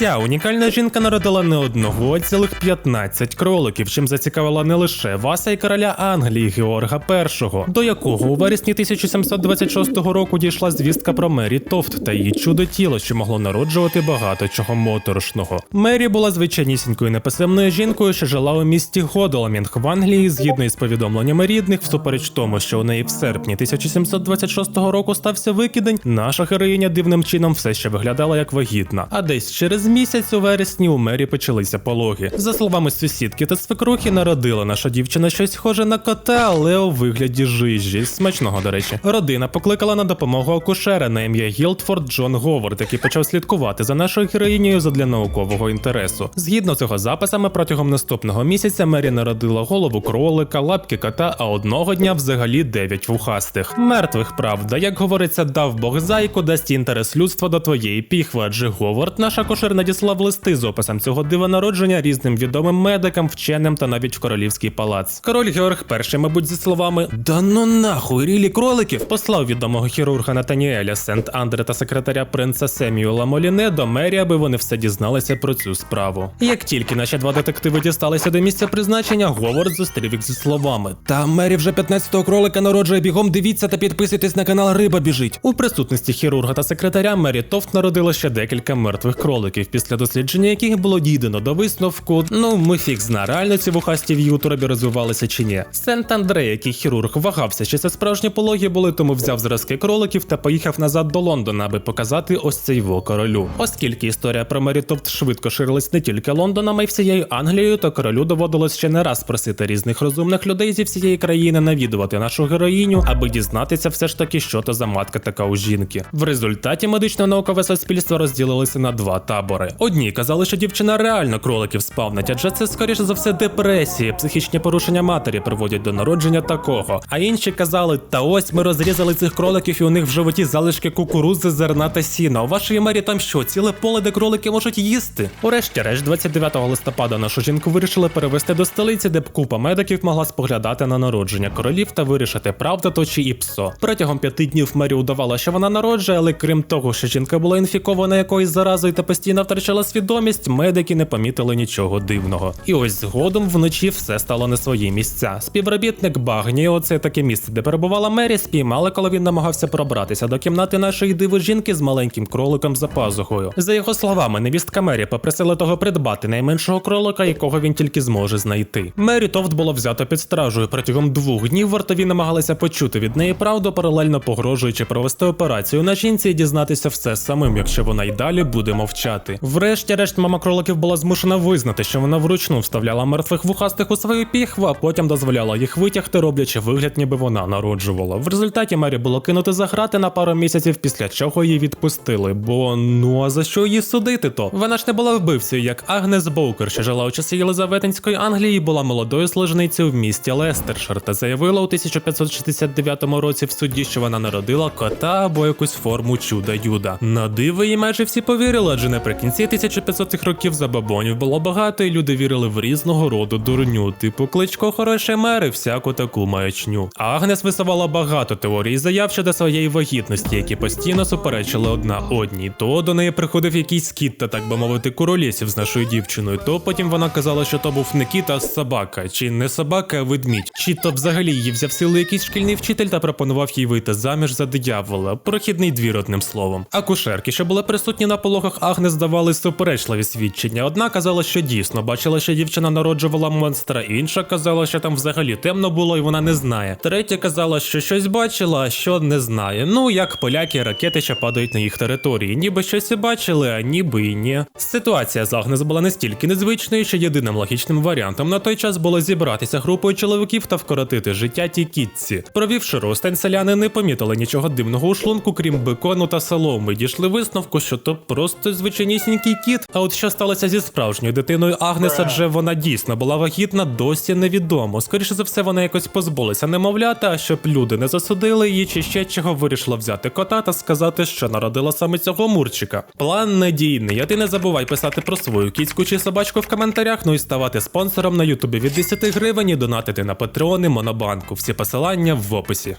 Ця унікальна жінка народила не одного, а цілих 15 кроликів, чим зацікавила не лише Васа і короля Англії Георга І, до якого у вересні 1726 року дійшла звістка про Мері Тофт та її чудо тіло, що могло народжувати багато чого моторошного. Мері була звичайнісінькою неписемною жінкою, що жила у місті Годоламінг в Англії, згідно із повідомленнями рідних, всупереч тому, що у неї в серпні 1726 року стався викидень. Наша героїня дивним чином все ще виглядала як вагітна. А десь через місяць у вересні у Мері почалися пологи. За словами сусідки та свекрухи, народила наша дівчина щось схоже на кота, але у вигляді жижі. Смачного, до речі. Родина покликала на допомогу акушера на ім'я Гілдфорд Джон Говард, який почав слідкувати за нашою героїнею задля наукового інтересу. Згідно з його записами, протягом наступного місяця Мері народила голову кролика, лапки кота, а одного дня взагалі дев'ять вухастих. Мертвих, правда, як говориться, дав Бог зайку, дасть інтерес людства до твоєї піхви, адже Говард, наш акушер, надіслав листи з описом цього дива народження різним відомим медикам, вченим та навіть в королівський палац. Король Георг І, мабуть, зі словами Да ну нахуй, рілі кроликів послав відомого хірурга Натаніеля Сент Андре та секретаря принца Семюела Моліне до мері, аби вони все дізналися про цю справу. Як тільки наші два детективи дісталися до місця призначення, Говард зустрів їх зі словами: Та мері вже 15-го кролика народжує бігом. Дивіться та підписуйтесь на канал Риба біжить. У присутності хірурга та секретаря Мері Тофт народила ще декілька мертвих кроликів, після дослідження яких було дійдено до висновку. Ну, ми фіг зна, реально ці вухасті в її розвивалися чи ні. Сент Андре, який хірург вагався, чи це справжні пологи були, тому взяв зразки кроликів та поїхав назад до Лондона, аби показати ось цей во королю. Оскільки історія про Мері Тофт швидко ширилась не тільки Лондоном, а й всією Англією, то королю доводилось ще не раз просити різних розумних людей зі всієї країни навідувати нашу героїню, аби дізнатися все ж таки, що то за матка така у жінки. В результаті медично-наукове суспільство розділилося на два табори. Одні казали, що дівчина реально кроликів спавнить, адже це скоріше за все депресії, психічні порушення матері приводять до народження такого. А інші казали, та ось ми розрізали цих кроликів, і у них в животі залишки кукурузи, зерна та сіна. У вашої мері там що, ціле поле, де кролики можуть їсти? Урешті-решт, 29 листопада нашу жінку вирішили перевести до столиці, де б купа медиків могла споглядати на народження королів та вирішити, правда то чи іпсо. Протягом п'яти днів Мері удавала, що вона народжує, але крім того, що жінка була інфікована якоюсь заразою та постійно втрачала свідомість, медики не помітили нічого дивного. І ось згодом вночі все стало на свої місця. Співробітник Багні, оце таке місце, де перебувала Мері, спіймали, коли він намагався пробратися до кімнати нашої диви жінки з маленьким кроликом за пазухою. За його словами, невістка Мері попросила того придбати найменшого кролика, якого він тільки зможе знайти. Мері Товт було взято під стражею. Протягом двох днів вартові намагалися почути від неї правду, паралельно погрожуючи провести операцію на жінці і дізнатися все самим, якщо вона й далі буде мовчати. Врешті-решт, мама кроликів була змушена визнати, що вона вручну вставляла мертвих вухастих у свою піхву, а потім дозволяла їх витягти, роблячи вигляд, ніби вона народжувала. В результаті Мері було кинути за грати на пару місяців, після чого її відпустили. Бо ну а за що її судити то? Вона ж не була вбивцею, як Агнес Боукер, що жила у часи Єлизаветинської Англії, і була молодою служницею в місті Лестершир та заявила у 1569 році в суді, що вона народила кота або якусь форму чуда Юда. На диво їй майже всі повірили, адже наприкінці 1500-х років забабонів було багато, і люди вірили в різного роду дурню, типу кличко хорошої мери, всяку таку маячню. Агнес висувала багато теорій заяв щодо своєї вагітності, які постійно суперечили одна одній. То до неї приходив якийсь кіт та так би мовити куролісів з нашою дівчиною. То потім вона казала, що то був не кіт, а собака, чи не собака, а ведмідь. Чи то взагалі її взяв силу якийсь шкільний вчитель та пропонував їй вийти заміж за диявола, прохідний двір одним словом. Акушерки, що були присутні на пологах Агнес, давали суперечливі свідчення. Одна казала, що дійсно бачила, що дівчина народжувала монстра, інша казала, що там взагалі темно було і вона не знає. Третя казала, що щось бачила, а що не знає. Ну як поляки, ракети, що падають на їх території, ніби щось і бачили, а ніби і ні. Ситуація з Агнес була настільки незвичною, що єдиним логічним варіантом на той час було зібратися групою чоловіків та вкоротити життя тій кітці. Провівши розстань, селяни не помітили нічого дивного у шлунку, крім бекону та соломи. Дійшли висновку, що то просто звичайнісінький кіт. А от що сталося зі справжньою дитиною Агнес, адже вона дійсно була вагітна, досі невідомо. Скоріше за все, вона якось позбулася немовлята, а щоб люди не засудили її, чи ще чого вирішила взяти кота та сказати, що народила саме цього мурчика. План надійний. А ти не забувай писати про свою кіцьку чи собачку в коментарях, ну і ставати спонсором на Ютубі від 10 гривень і донатити на Патреони Монобанку. Всі посилання в описі.